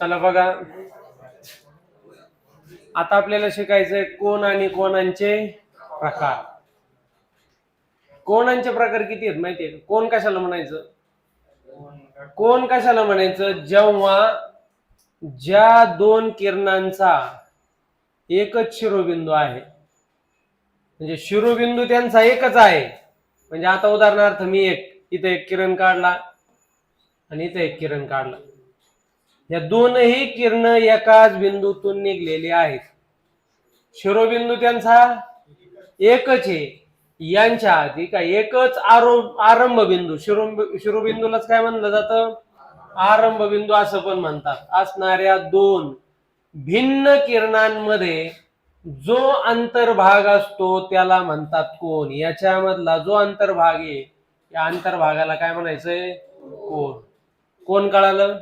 चला बघा. आता आपल्याला शिकायचंय कोण आणि कोणांचे प्रकार. कोणांचे प्रकार किती आहेत माहितीये कोण कशाला म्हणायचं? कोण कशाला म्हणायचं? जेव्हा ज्या दोन किरणांचा एकच शिरोबिंदू आहे. म्हणजे शिरोबिंदू त्यांचा एकच आहे. म्हणजे आता उदाहरणार्थ मी एक इथे एक किरण काढला आणि इथे एक किरण काढला. या दोनही किरण एकाच बिंदूतून निघलेली आहेत. शिरोबिंदू त्यांचा एकच आहे. यांच्या आधी काय एकच आरो आरंभ बिंदू. शिरो शिरोबिंदूलाच काय म्हणलं जातं? आरंभ बिंदू असं पण म्हणतात. असणाऱ्या दोन भिन्न किरणांमध्ये जो अंतर्भाग असतो त्याला म्हणतात कोण याच्यामधला जो अंतर्भाग आहे या अंतर्भागाला काय म्हणायचंय? कोण कोण कळालं?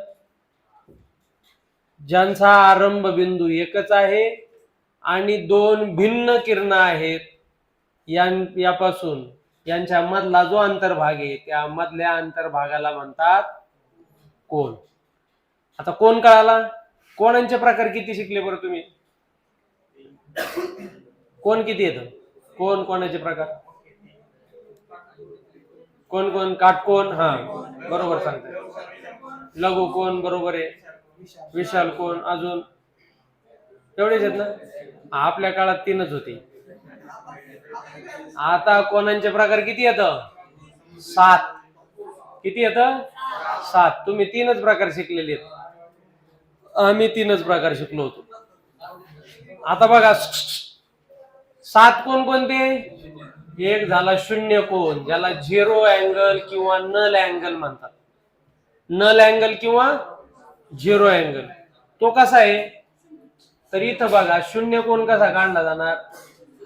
ज्यांचा आरंभ बिंदू एकच आहे आणि दोन भिन्न किरण आहेत यां- यापासून यांच्या मधला जो अंतर्भाग आहे त्या मधल्या अंतर्भागाला म्हणतात कोण आता कोण कळाला? कोणांचे प्रकार किती शिकले बरं तुम्ही? कोण किती येतं कोण कोणाचे प्रकार? कोण कोण? काटकोण हा बरोबर सांगते लघु कोण बरोबर आहे. विशाल कोण? अजून? तेवढेच आहेत ना? आपल्या काळात तीनच होते. आता कोणांचे प्रकार किती येत सात. किती येत सात. तुम्ही तीनच प्रकार शिकलेले आहेत. आम्ही तीनच प्रकार शिकलो होतो. आता बघा सात कोण कोणते? एक झाला शून्य कोण ज्याला झिरो अँगल किंवा नल अँगल म्हणतात. नल अँगल किंवा झिरो अँगल तो कसा आहे? तर इथं बघा शून्य कोण कसा काढला जाणार?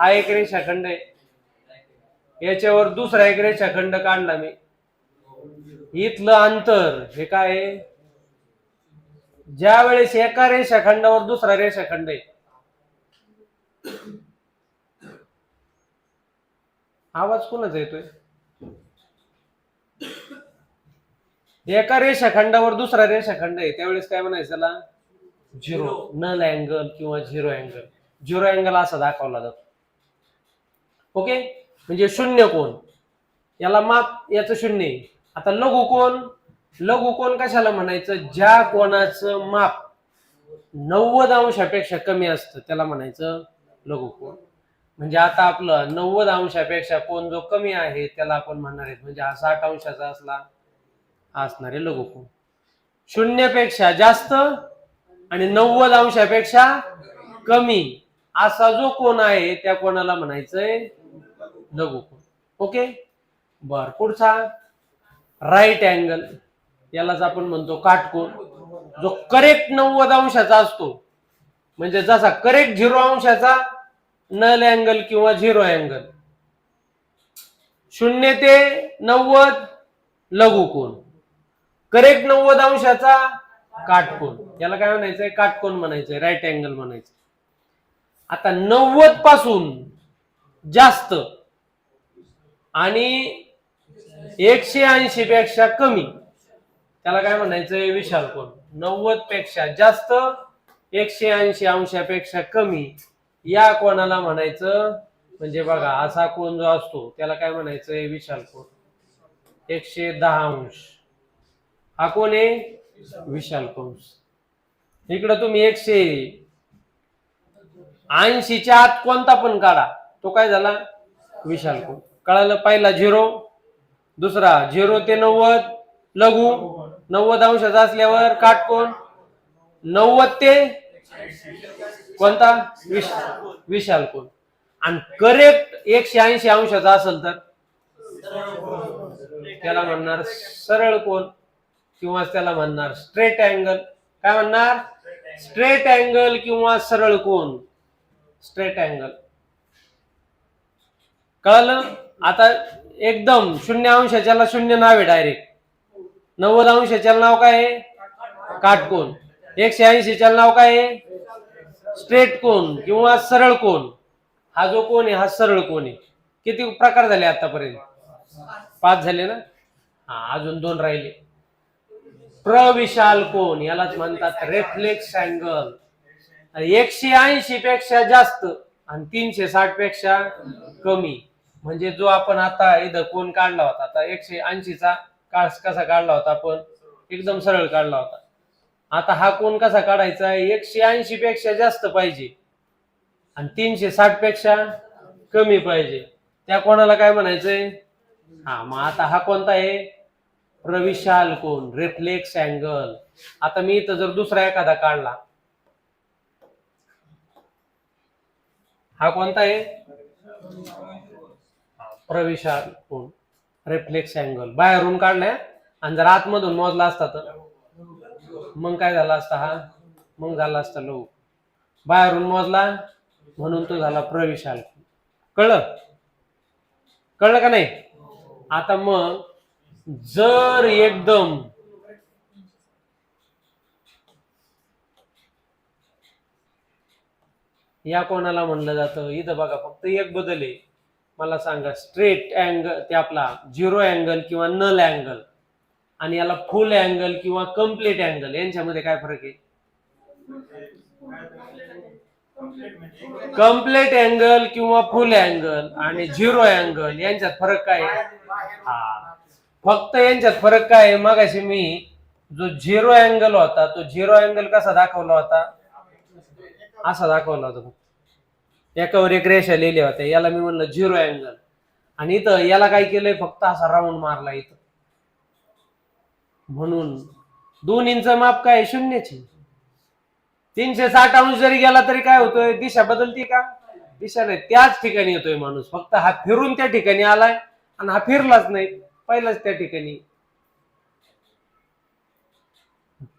हा एक रेषाखंड आहे. याच्यावर दुसरा एक रेषाखंड काढला मी. इथलं अंतर हे काय आहे? ज्या वेळेस एका रेषाखंडावर दुसरा रेषाखंड आहे. आवाज कोणाचा येतोय? एका रेषाखंडावर दुसरा रेषाखंड आहे. त्यावेळेस काय म्हणायचं त्याला? झिरो नल अँगल किंवा झिरो अँगल झिरो अँगल असा दाखवला जातो. ओके म्हणजे शून्य कोण याला माप याचं शून्य आहे. आता लघु कोण लघु कोण कशाला म्हणायचं? ज्या कोणाचं माप नव्वद अंशापेक्षा कमी असतं त्याला म्हणायचं लघु कोण म्हणजे आता आपलं नव्वद अंशापेक्षा कोण जो कमी आहे त्याला आपण म्हणणार आहेत. म्हणजे हा साठ अंशाचा असला. असणारे लघु कोण शून्यपेक्षा जास्त आणि नव्वद अंशापेक्षा कमी असा जो कोण आहे त्या कोणाला म्हणायचंय? लघु कोण ओके? बर पुढचा. राईट अँगल यालाच आपण म्हणतो काटकोन. जो करेक्ट नव्वद अंशाचा असतो. म्हणजे जसा करेक्ट झिरो अंशाचा नल अँगल किंवा झिरो अँगल शून्य ते नव्वद लघु कोण करेक्ट नव्वद अंशाचा काटकोन. याला काय म्हणायचंय? काटकोन म्हणायचंय. राईट अँगल म्हणायचं आता नव्वदपासून जास्त आणि एकशे ऐंशी पेक्षा कमी त्याला काय म्हणायचंय? विशाल कोण नव्वदपेक्षा जास्त एकशे ऐंशी अंशापेक्षा कमी या कोणाला म्हणायचं? म्हणजे बघा असा कोण जो असतो त्याला काय म्हणायचंय? विशाल कोण एकशे दहा अंश. हा कोण आहे? विशाल कंस. इकडं तुम्ही एकशे ऐंशीच्या आत कोणता पण काढा. तो काय झाला? विशाल कोण कळालं पहिला झिरो दुसरा झिरो ते नव्वद लघु. नव्वद अंशाचा असल्यावर काट कोण? नव्वद ते कोणता? विश विशाल कोण आणि करेक्ट एकशे ऐंशी अंशाचा असेल तर? त्याला म्हणणार सरळ कोण? किंवा त्याला म्हणणार स्ट्रेट अँगल काय म्हणणार? स्ट्रेट अँगल किंवा सरळ कोण स्ट्रेट अँगल कळलं? आता एकदम शून्य अंशाच्याला शून्य नाव आहे डायरेक्ट नव्वद अंशाच्याला नाव काय आहे? काटकोण एकशे ऐंशीच्या नाव काय आहे? स्ट्रेट कोण किंवा सरळ कोण हा जो कोण आहे हा सरळ कोण आहे. किती प्रकार झाले आतापर्यंत? पाच झाले ना? हा अजून दोन राहिले. प्रविशाल कोण? यालाच म्हणतात रेफ्लेक्स अँगल एकशे ऐंशी पेक्षा जास्त आणि तीनशे साठपेक्षा कमी. म्हणजे जो आपण आता इथं कोण काढला होता आता एकशे ऐंशीचा काळ कसा काढला होता आपण? एकदम सरळ काढला होता. आता हा कोण कसा काढायचा एकशे ऐंशी पेक्षा जास्त पाहिजे आणि तीनशे साठपेक्षा कमी पाहिजे. त्या कोणाला काय म्हणायचंय? हा मग आता हा कोणता आहे? प्रविशाल कोण? रिफ्लेक्स अँगल आता मी इथं जर दुसरा एखादा काढला. हा कोणता आहे? प्रविशाल कोण? रिफ्लेक्स अँगल बाहेरून काढलाय. आणि जर आतमधून मोजला असता तर? मग काय झाला असता हा? मग झाला असता लो बाहेरून मोजला. म्हणून तो झाला प्रविशाल कळलं? कळलं का नाही? आता मग जर एकदम या कोणाला म्हणलं जातं इथं बघा फक्त एक बदल आहे. मला सांगा स्ट्रेट अँगल ते आपला झिरो अँगल किंवा नल अँगल आणि याला फुल अँगल किंवा कंप्लीट अँगल यांच्यामध्ये काय फरक आहे? कंप्लीट अँगल किंवा फुल अँगल आणि झिरो अँगल यांच्यात फरक काय आहे? हा. फक्त यांच्यात फरक काय आहे? मगाशी मी जो झिरो अँगल होता तो झिरो अँगल कसा दाखवला होता? असा दाखवला होता फक्त. एकावर एक रेषा लिहिल्या होत्या. याला मी म्हणलं झिरो अँगल आणि इथं याला काय केलंय? फक्त असा राऊंड मारला इथं. म्हणून दोन इंच माप काय? शून्यची. तीनशे साठ अंश जरी गेला तरी काय होतोय? दिशा बदलती का? दिशा नाही. त्याच ठिकाणी येतोय माणूस. फक्त हा फिरून त्या ठिकाणी आलाय आणि हा फिरलाच नाही. पहिलाच त्या ठिकाणी.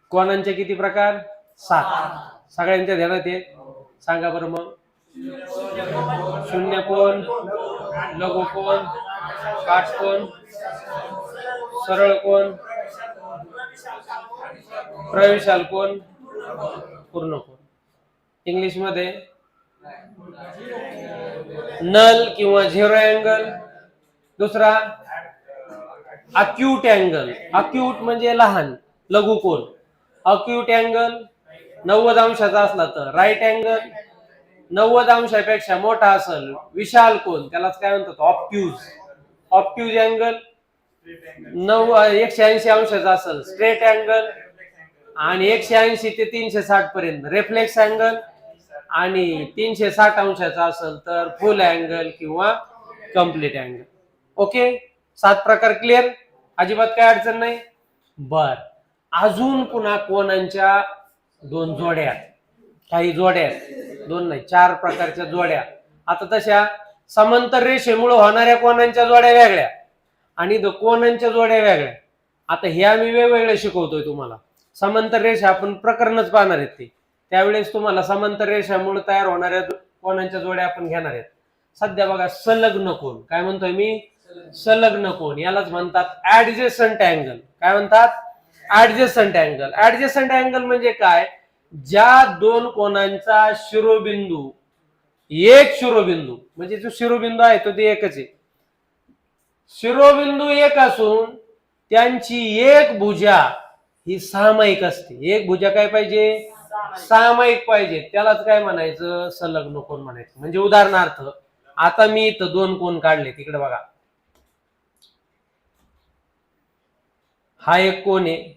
कोणांचे किती प्रकार? सात. सगळ्यांच्या ध्यानात आहे सांगा बरं मग. शून्य कोण? लघु कोण? काठ कोण? सरळ कोण? प्रवेशाल कोण? पूर्ण कोण? इंग्लिशमध्ये नल किंवा झिरो अँगल. दुसरा? अक्यूट अँगल अक्यूट म्हणजे लहान लघु कोण अक्यूट अँगल नव्वद अंशाचा असला तर. राईट अँगल नव्वद अंशापेक्षा मोठा असेल विशाल कोण त्यालाच काय म्हणतात? ऑप्ट्यूज ऑप्ट्यूज अँगल नव एकशे ऐंशी अंशाचा असेल. स्ट्रेट अँगल आणि एकशे ऐंशी ते तीनशे साठ पर्यंत. रेफ्लेक्स अँगल आणि तीनशे साठ अंशाचा असेल तर फुल अँगल किंवा कंप्लीट अँगल ओके सात प्रकार क्लिअर अजिबात काय अडचण नाही. बर. अजून पुन्हा कोणांच्या दोन जोड्या? काही जोड्या? दोन नाही चार प्रकारच्या जोड्या. आता तशा समांतर रेषेमुळे होणाऱ्या कोणांच्या जोड्या वेगळ्या आणि द कोणांच्या जोड्या वेगळ्या? आता हे आम्ही वेगवेगळे शिकवतोय तुम्हाला. समांतर रेषा आपण प्रकरणच पाहणार आहेत ते. त्यावेळेस तुम्हाला समांतर रेषामुळे तयार होणाऱ्या कोणांच्या जोड्या आपण घेणार आहेत. सध्या बघा संलग्न कोण? काय म्हणतोय मी? संलग्न कोण? यालाच म्हणतात ऍडजेसंट अँगल काय म्हणतात? ऍडजेसंट अँगल ऍडजेसंट अँगल म्हणजे काय? ज्या दोन कोणांचा शिरोबिंदू एक शिरोबिंदू म्हणजे जो शिरोबिंदू आहे तो ते एकच आहे. शिरोबिंदू एक असून त्यांची एक भुजा ही सामायिक असते. एक भुजा काय पाहिजे? सामायिक पाहिजे. त्यालाच काय म्हणायचं? संलग्न कोण म्हणायचं? म्हणजे उदाहरणार्थ आता मी इथं दोन कोण काढले तिकडे बघा. हा एक कोण आहे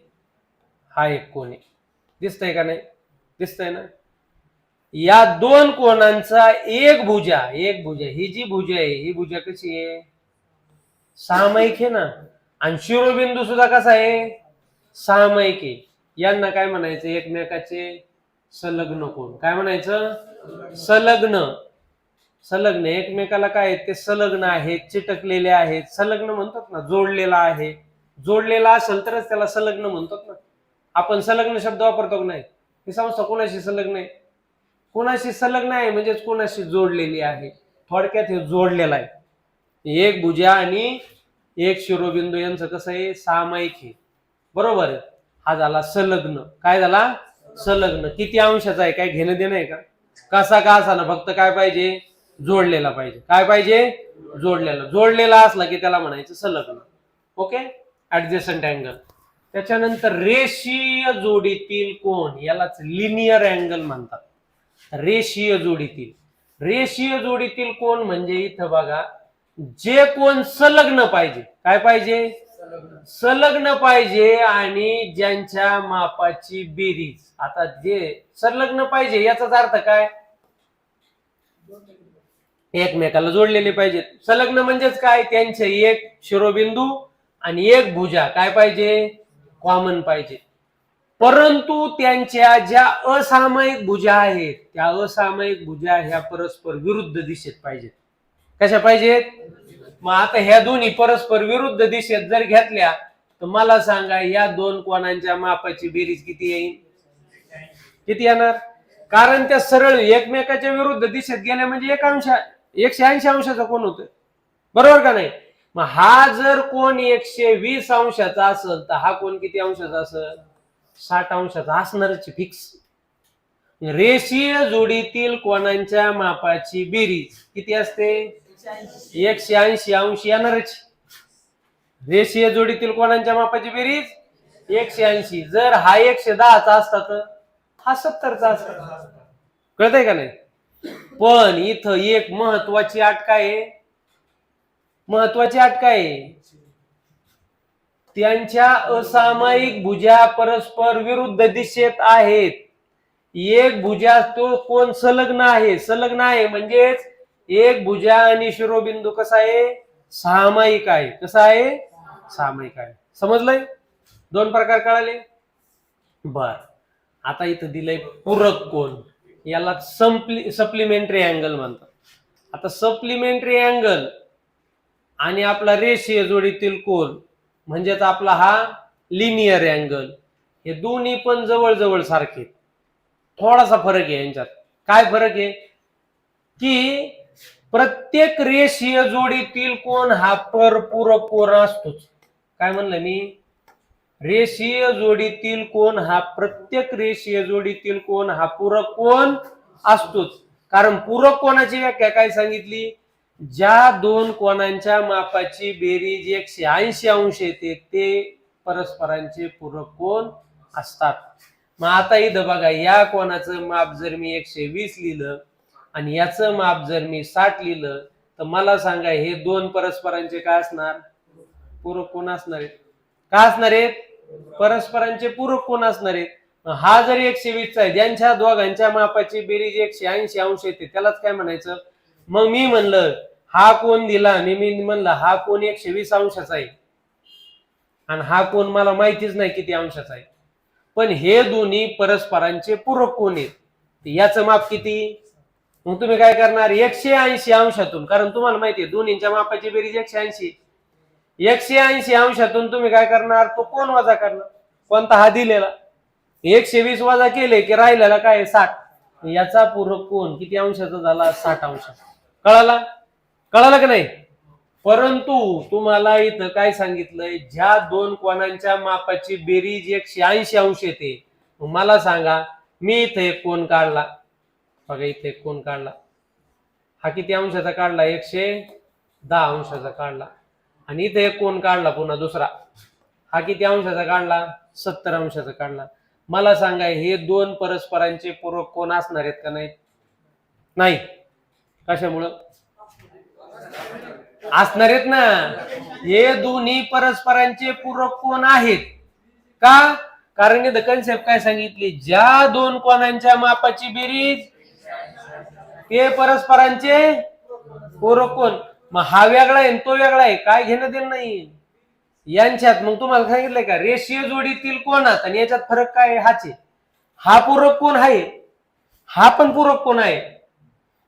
हा एक कोण. आहे दिसतंय का नाही? दिसतंय ना? या दोन कोणांचा एक भुजा एक भुजा. ही जी भुजा आहे ही भुजा कशी आहे? सामायिक आहे ना? आणि शिरोबिंदू सुद्धा कसा आहे? सामायिक आहे. यांना काय म्हणायचं? एकमेकाचे संलग्न कोण? काय म्हणायचं? संलग्न. संलग्न. एकमेकाला काय आहेत ते संलग्न आहेत चिटकलेले आहेत. संलग्न म्हणतात ना जोडलेला आहे. जोडलेला असेल तरच त्याला संलग्न म्हणतात ना. आपण संलग्न शब्द वापरतो की नाही? ही संस्था कोणाशी संलग्न आहे? कोणाशी संलग्न आहे म्हणजेच कोणाशी जोडलेली आहे? थोडक्यात हे जोडलेलं आहे. एक भुजा आणि एक शिरोबिंदू यांचं कसं आहे? सामायिक आहे. बरोबर आहे? हा झाला संलग्न. काय झाला? संलग्न. किती अंशाचा आहे? काय घेणं देणं आहे का? कसा का असा ना फक्त काय पाहिजे? जोडलेला पाहिजे. काय पाहिजे? जोडलेला. जोडलेला असला की त्याला म्हणायचं संलग्न. ओके? ऍडजस्टंट अँगल त्याच्यानंतर रेषीय जोडीतील कोण यालाच लिनियर अँगल म्हणतात. रेषीय जोडीतील. रेषीय जोडीतील कोण म्हणजे इथं बघा जे कोण संलग्न पाहिजे. काय पाहिजे? संलग्न पाहिजे आणि ज्यांच्या मापाची बेरीज. आता जे संलग्न पाहिजे याचाच अर्थ काय? एकमेकाला जोडलेले पाहिजेत. संलग्न म्हणजेच काय? त्यांचे एक शिरोबिंदू आणि एक भुजा काय पाहिजे? कॉमन पाहिजे. परंतु त्यांच्या ज्या असामायिक भुजा आहेत त्या असामायिक भुजा ह्या परस्पर विरुद्ध दिशेत पाहिजेत. कशा पाहिजेत? मग आता ह्या दोन्ही परस्पर विरुद्ध दिशेत जर घेतल्या तर मला सांगा या दोन कोणांच्या मापाची बेरीज किती येईल? किती येणार? कारण त्या सरळ एकमेकाच्या विरुद्ध दिशेत गेल्या म्हणजे एक अंश एकशे ऐंशी अंशाचा कोण होतोय बरोबर का नाही? मग हा जर कोण एकशे वीस अंशाचा असेल तर हा कोण किती अंशाचा असेल? साठ अंशाचा असणारच फिक्स रेषीय जोडीतील कोणांच्या मापाची बेरीज किती असते? एकशे ऐंशी अंश येणारच रेषीय जोडीतील कोणांच्या मापाची बेरीज? एकशे ऐंशी. जर हा एकशे दहाचा असता तर? हा सत्तरचा असता. कळतंय का नाही? पण इथं एक महत्वाची अट काय आहे. महत्वाची अट काय? आहे त्यांच्या असामायिक भुजा परस्पर विरुद्ध दिशेत आहेत. एक भुजा तो कोण? संलग्न आहे. संलग्न आहे म्हणजेच एक भुजा आणि शिरोबिंदू कसा आहे? सामायिक आहे. कसा आहे? सामायिक आहे. समजलंय? दोन प्रकार कळाले? बर. आता इथं दिलंय पूरक कोण? याला संप्ली सप्लिमेंटरी अँगल म्हणतात. आता सप्लिमेंटरी अँगल आणि आपला रेषीय जोडीतील कोण म्हणजेच आपला हा लिनियर अँगल हे दोन्ही पण जवळजवळ सारखे थोडासा फरक आहे यांच्यात. काय फरक आहे? की प्रत्येक रेषीय जोडीतील कोण हा परपूरक कोण असतोच. काय म्हणलं मी? रेषीय जोडीतील कोण हा प्रत्येक रेषीय जोडीतील कोण हा पूरक कोण असतोच. कारण पूरक कोणाची व्याख्या काय सांगितली? ज्या दोन कोणांच्या मापाची बेरीज एकशे ऐंशी अंश येते ते परस्परांचे पूरक कोण असतात? मग आता इथं बघा या कोणाचं माप जर मी एकशे वीस लिहिलं आणि याचं माप जर मी साठ लिहिलं तर मला सांगा हे दोन परस्परांचे काय असणार? पूरक कोण असणार आहेत? का असणार आहेत? परस्परांचे पूरक कोण असणार आहेत? हा जर एकशे वीसचा आहे ज्यांच्या दोघांच्या मापाची बेरीज एकशे ऐंशी अंश येते त्यालाच काय म्हणायचं? मग मी म्हणलं हा कोण दिला? आणि मी म्हणलं हा कोण एकशे वीस अंशाचा आहे? आणि हा कोण मला माहितीच नाही किती अंशाचा आहे. पण हे दोन्ही परस्परांचे पूरक कोण आहेत? याचं माप किती? मग तुम्ही काय करणार? एकशे ऐंशी अंशातून. कारण तुम्हाला माहिती आहे दोन्हीच्या मापाची बेरीज एकशे ऐंशी. एकशे ऐंशी अंशातून तुम्ही काय करणार? तो कोण वजा करणार? कोणता हा दिलेला? एकशे वीस वजा केले की राहिलेला काय? साठ. याचा पूरक कोण? किती अंशाचा झाला? साठ अंश. कळाला? कळालं का नाही? परंतु तुम्हाला इथं काय सांगितलंय? ज्या दोन कोणांच्या मापाची बेरीज एकशे ऐंशी अंश येते मला सांगा मी इथं एक कोण काढला? बघा इथे एक कोण काढला? हा किती अंशाचा काढला? एकशे दहा अंशाचा काढला. आणि इथे एक कोण काढला? पुन्हा दुसरा. हा किती अंशाचा काढला? सत्तर अंशाचा काढला. मला सांगा हे दोन परस्परांचे पूरक कोण असणार आहेत का नाही नाही. कशामुळं? असणार आहेत ना? हे दोन्ही परस्परांचे पूरक कोण आहेत? का? कारण इथं कन्सेप्ट काय सांगितली? ज्या दोन कोणांच्या मापाची बेरीज ते परस्परांचे पूरक कोण? मग हा वेगळा आहे आणि तो वेगळा आहे. काय घेणं देणं नाही. यांच्यात मग तुम्हाला सांगितलंय का? रेषीय जोडीतील कोणात? आणि याच्यात फरक काय आहे? हाचे हा पूरक कोण आहे? हा पण पूरक कोण आहे?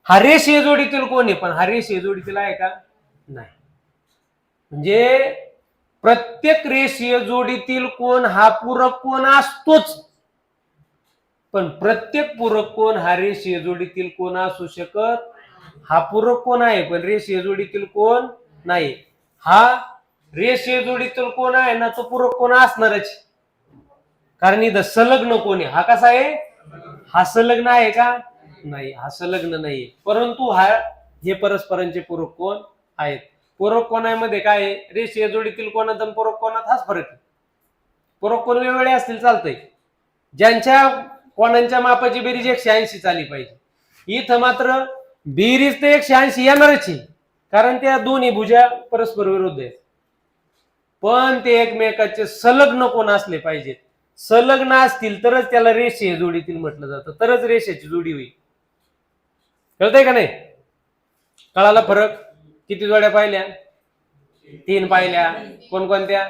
हा रेषीय जोडीतील कोण आहे? पण हा रेषीय जोडीतील आहे का? नाही. म्हणजे प्रत्येक रेषीय जोडीतील कोण हा पूरक कोण असतोच. पण प्रत्येक पूरक कोण हा रेषीय जोडीतील कोण असू शकत हा पूरक कोण आहे पण रेषीय जोडीतील कोण नाही. हा रेषीय जोडीतील कोण आहे ना तो पूरक कोण असणारच. कारण इथं संलग्न कोण आहे. हा कसा आहे? हा संलग्न आहे का? नाही हा संलग्न नाहीये. परंतु हा हे परस्परांचे पूरक कोण आहेत. पूरक कोणामध्ये काय आहे? रेषीय जोडीतील कोणात आणि पूरक कोणात हाच फरक आहे. पूरक कोण वेगवेगळे असतील चालतंय. ज्यांच्या कोणांच्या मापाची बेरीज एकशे ऐंशी चाली पाहिजे. इथं मात्र बेरीज तर एकशे ऐंशी येणारच आहे. कारण त्या दोन्ही भुजा परस्पर विरुद्ध आहेत. पण ते एकमेकाचे संलग्न कोण असले पाहिजेत? संलग्न असतील तरच त्याला रेषे जोडीतील म्हटलं जातं. तरच रेषेची जोडी होईल. कळतंय का नाही? कळाला फरक? किती जोड्या पाहिल्या? तीन पाहिल्या. कोणकोणत्या?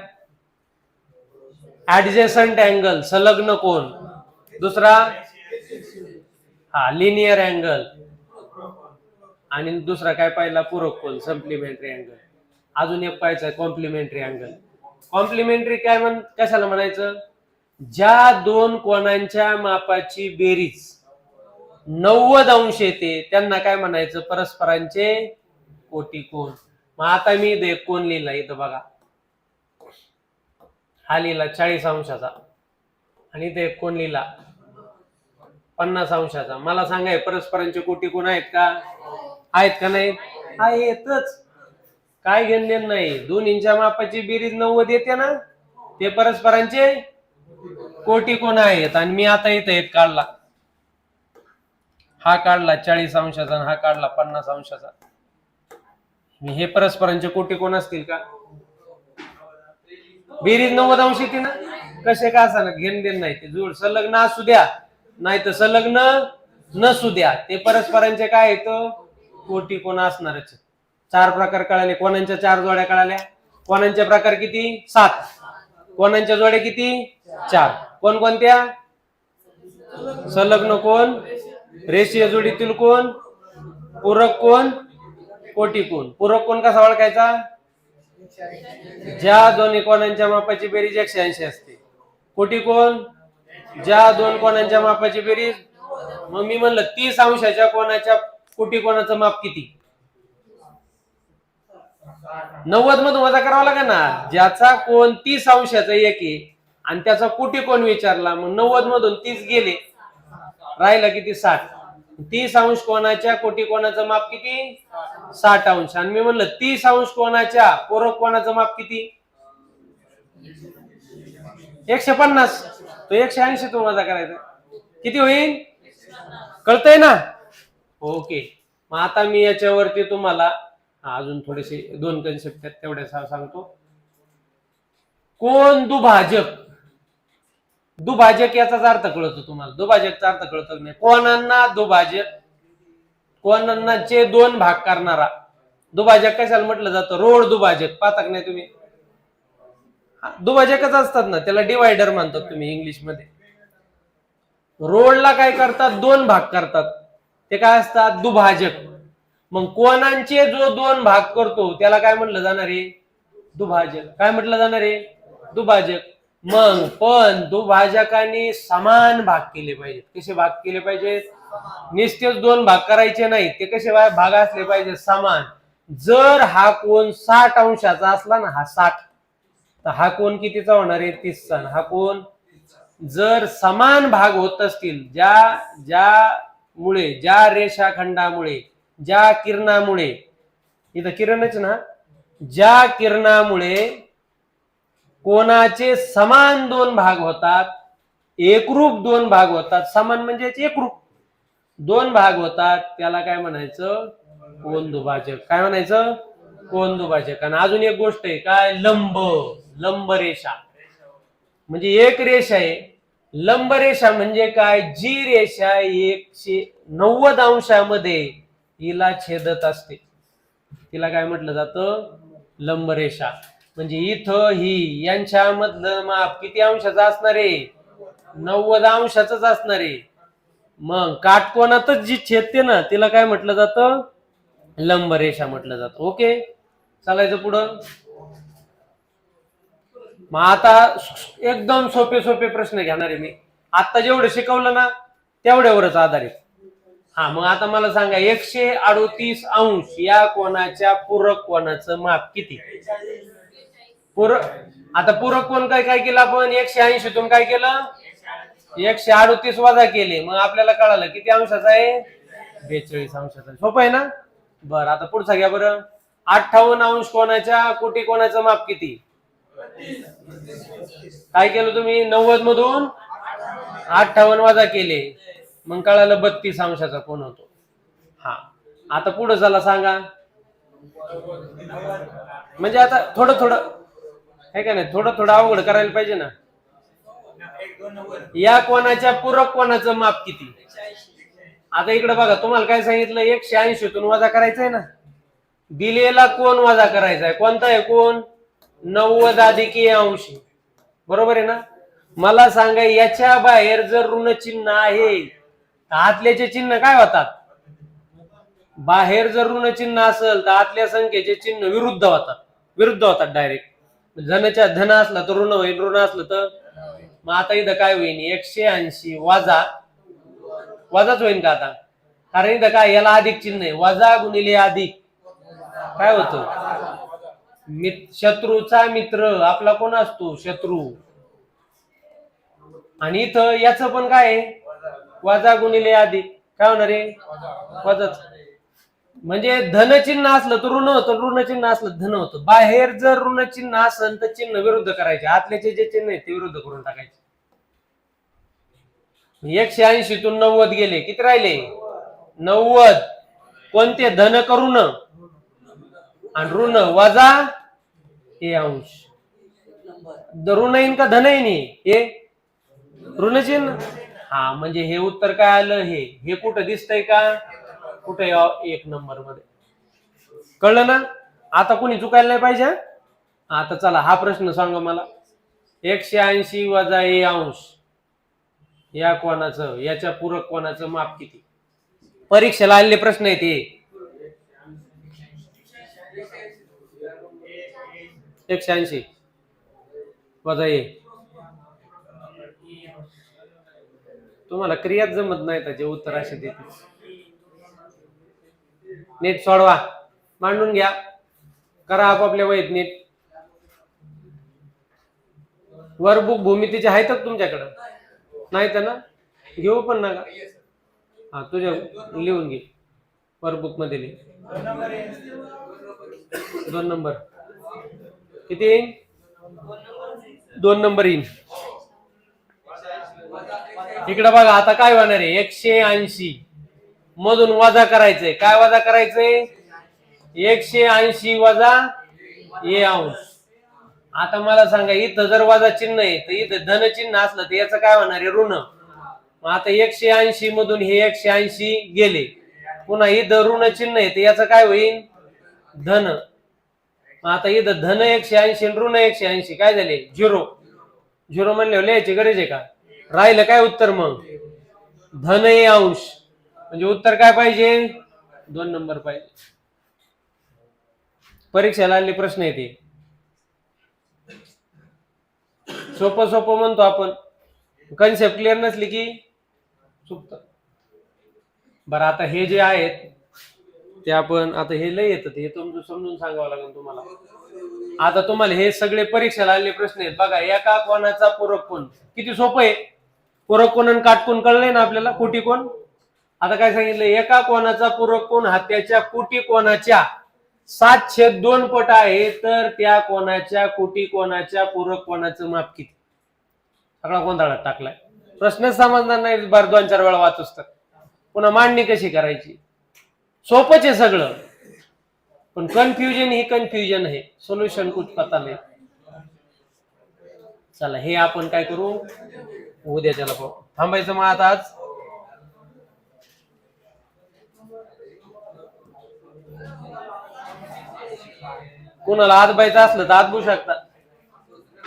ऍडजेसंट अँगल संलग्न कोण दुसरा? हा लिनियर अँगल आणि दुसरा काय पाहिला? पूरक कोण सप्लिमेंटरी अँगल अजून एक पाहायचं कॉम्प्लिमेंटरी अँगल कॉम्प्लिमेंटरी काय म्हण कशाला म्हणायचं? ज्या दोन कोणांच्या मापाची बेरीज नव्वद अंश येते त्यांना काय म्हणायचं? परस्परांचे कोटी कोण? मग आता मी इथे एक कोण लिहिला इथं बघा. हा लिहिला चाळीस अंशाचा. आणि इथे कोण लिहिला? पन्नास अंशाचा. मला सांगाय परस्परांचे कोटी कोण आहेत का? आहेत का नाही आहेतच. काय घेणं नाही. दोन इंच्या मापाची बेरीज नव्वद येते ना? ते परस्परांचे कोटी कोण आहेत? आणि मी आता इथं एक काढला. हा काढला चाळीस अंशाचा हा काढला पन्नास अंशाचा. हे परस्परांचे कोटी कोण असतील का? बेरीज नव्वद अंश येते ना? कसे का असा घेण देण नाही. ते जुळ संलग्न असू द्या. नाही तर संलग्न नसू द्या. ते परस्परांचे काय येत कोटी कोण असणारच. चार प्रकार कळाले. कोणाच्या चार जोड्या कळाल्या? कोणाचे प्रकार किती? सात. कोणाच्या जोड्या किती? चार. कोण कोणत्या संलग्न कोण? रेषीय जोडीतील कोण? पूरक कोण? कोटी कोण पूरक कोण कसा ओळखायचा? ज्या दोन्ही कोणांच्या मापाची बेरीज एकशे ऐंशी असते. कोटी कोण ज्या दोन कोणांच्या मापाची बेरीज? मग मी म्हणलं तीस अंशाच्या कोणाच्या कोटी कोणाचं माप किती? नव्वद मधून वजा करावा लागेल ना? ज्याचा कोण तीस अंशाचा एक आहे आणि त्याचा कोटी कोण विचारला मग नव्वद मधून तीस गेले. राहिला किती? साठ. तीस अंश कोणाच्या कोटी कोणाचं माप किती? साठ अंश. आणि मी म्हणलं तीस अंश कोणाच्या पूरक कोणाचं माप किती? एकशे पन्नास. तो एकशे ऐंशी तो माझा करायचा. किती होईल? कळतंय ना? ओके. मग आता मी याच्यावरती तुम्हाला अजून थोडेसे दोन कन्सेप्ट आहेत तेवढ्या सांगतो. कोण दुभाजक? दुभाजक याचाच अर्थ कळतो तुम्हाला. दुभाजकचा अर्थ कळतो नाही? कोणांना दुभाजक कोणांनाचे दोन भाग करणारा? दुभाजक कशाला म्हटलं जातं? रोड दुभाजक. पाहता नाही तुम्ही? दुभाजकच असतात ना त्याला डिवायडर म्हणतात तुम्ही इंग्लिशमध्ये रोडला काय करतात? दोन भाग करतात. ते काय असतात? दुभाजक. मग कोणांचे जो दोन भाग करतो त्याला काय म्हटलं जाणार आहे? दुभाजक. काय म्हटलं जाणार आहे? दुभाजक. मग पण दुभाजकांनी समान भाग केले पाहिजेत. कसे भाग केले पाहिजेत? निस्तेच दोन भाग करायचे नाही ते कसे भाग असले पाहिजे समान. जर हा कोण साठ अंशाचा असला ना हा साठ तर हा कोण कितीचा होणार आहे? तीसचा हा कोण? जर समान भाग होत असतील ज्या ज्यामुळे ज्या रेषाखंडामुळे ज्या किरणामुळे इथं किरणच ना ज्या किरणामुळे कोणाचे समान दोन भाग होतात एकरूप दोन भाग होतात. समान म्हणजे एकरूप. दोन भाग होतात त्याला काय म्हणायचं? कोण दुभाजक काय म्हणायचं? कोण दुभाजक आणि अजून एक गोष्ट आहे काय? लंब लंब रेषा. म्हणजे एक रेषा आहे. लंब रेषा म्हणजे काय? जी रेषा एकशे नव्वद अंशामध्ये हिला छेदत असते. तिला काय म्हटलं जातं? लंब रेषा. म्हणजे इथं ही यांच्यामधलं माप किती अंशाचं असणार आहे? नव्वद अंशाच असणार आहे. मग काटकोनातच जी छेदते ना तिला काय म्हटलं जातं? लंब रेषा म्हटलं जातं. ओके? चालायचं पुढं? मग आता एकदम सोपे सोपे प्रश्न घेणार आहे मी. आता जेवढं शिकवलं ना तेवढ्यावरच आधारित. हा मग आता मला सांगा एकशे अडोतीस अंश या कोणाच्या पूरक कोणाचं माप किती? पूरक आता पूरक कोण काय काय केलं आपण? एकशे ऐंशीतून काय केलं? एकशे अडोतीस वजा केले. मग आपल्याला कळालं किती अंशाचा आहे? बेचाळीस अंशाचा. सोपं आहे ना? बरं आता पुढचा घ्या बरं. अठ्ठावन्न अंश कोणाच्या? कोटी कोणाचं माप किती? काय केलं तुम्ही? नव्वद मधून? अठ्ठावन्न वजा केले. मग कळालं बत्तीस अंशाचा कोण होतो? हा. आता पुढे चला सांगा. म्हणजे आता थोडं थोडं आहे का नाही? थोडं थोडं अवघड करायला पाहिजे ना. या कोणाच्या पूरक कोणाचं माप किती? आता इकडे बघा तुम्हाला काय सांगितलं? एकशे ऐंशीतून वजा करायचंय ना. दिलेला कोण वजा करायचा आहे कोणता आहे कोण? नव्वद अधिक अंशी. बरोबर आहे ना? मला सांगा याच्या बाहेर जर ऋण चिन्ह आहे तर आतल्याचे चिन्ह काय होतात? बाहेर जर ऋण चिन्ह असेल तर आतल्या संख्येचे चिन्ह विरुद्ध होतात. विरुद्ध होतात डायरेक्ट धनच्या धन असला तर ऋण होईल ऋण असलं तर मग आता इथं काय होईल एकशे ऐंशी वाजा. वजाच होईल का आता? कारण इथं काय याला अधिक चिन्ह आहे. वजा गुणिले अधिक. काय होतं? शत्रूचा मित्र. आपला कोण असतो? शत्रू. आणि इथं याचं पण काय आहे? वजा गुणिले अधिक. काय होणार आहे? वजाच. म्हणजे धनचिन्ह असलं तर ऋण होतं ऋणचिन्ह असलं धन होतं. बाहेर जर ऋणचिन्ह असेल तर चिन्ह विरुद्ध करायचे. आतल्याचे जे चिन्ह आहे ते विरुद्ध करून टाकायचे. एकशे ऐंशीतून नव्वद गेले. किती राहिले? नव्वद. कोणते? धन करून आणि ऋण वजा हे अंश. ऋण येईन का? धन येईन हे? ऋणचिन्ह? हा म्हणजे हे उत्तर काय आलं? हे. हे कुठं दिसतंय का? कुठे एक नंबरमध्ये. कळलं ना? आता कोणी चुकायला नाही पाहिजे? आता चला हा प्रश्न सांगा मला. एकशे ऐंशी वजा ए अंश. या कोणाचं? याच्या पूरक कोणाचं माप किती? परीक्षेला आलेले प्रश्न आहेत हे. एकशे ऐंशी. वजा ए तुम्हाला क्रियाच जमत नाही त्याचे उत्तर असे देते नीट सोडवा. मांडून घ्या. करा आपापल्या वहीत नीट. वर्कबुक भूमितीचे आहेतच तुमच्याकडं. नाही तर ना? घेऊ पण नका. हा तुझ्या लिहून घे. वर्कबुकमध्ये लिह. दोन नंबर. किती येईन? दोन नंबर येईन. इकडं बघा आता काय होणार आहे? एकशे ऐंशी. मधून वजा करायचंय. काय वजा करायचंय? एकशे ऐंशी वजा ए अंश. आता मला सांगा इथं जर वजा चिन्ह आहे तर इथं धन चिन्ह असलं तर याचं काय होणार आहे? ऋण. मग आता एकशे ऐंशी मधून हे एकशे ऐंशी गेले. पुन्हा इथं ऋण चिन्ह आहे तर याचं काय होईल? धन. मग आता इथं धन एकशे ऐंशी ऋण एकशे ऐंशी काय झाले? झिरो. झिरो म्हणल्यावर लिहायची गरज आहे का? राहिलं काय उत्तर मग? धन ए अंश. म्हणजे उत्तर काय पाहिजे? दोन नंबर पाहिजे. परीक्षेला आले प्रश्न येते सोपं सोपं म्हणतो आपण. कन्सेप्ट क्लिअर नसली की चुकत. बरं आता हे जे आहेत ते आपण आता हे लय येतात हे तुमचं समजून सांगावं लागेल तुम्हाला. आता तुम्हाला हे सगळे परीक्षेला आलेले प्रश्न आहेत. बघा एका कोणाचा पूरक कोण? किती सोपं आहे? पूरक कोण आणि काटकोण कळलंय ना आपल्याला? कोटी कोण? आता काय सांगितलं? एका कोणाचा पूरक कोण? हत्याच्या कोटी कोणाच्या? छेद दोन पट आहे तर त्या कोणाच्या कोटी कोणाच्या पूरक कोणाचं माप किती? सगळा गोंधळात टाकलाय. प्रश्न समजणार नाही बार दोन चार वेळा वाचूस तर. पुन्हा मांडणी कशी करायची? सोपच आहे सगळं. पण कन्फ्युजन ही कन्फ्युजन आहे. सोल्युशन कुठ पता नाही चला हे आपण काय करू? उद्या त्याला पाहू. थांबायचं मग आता आज? कुणाला आत बायचं असलं तर आत बघू शकता.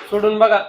सोडून बघा.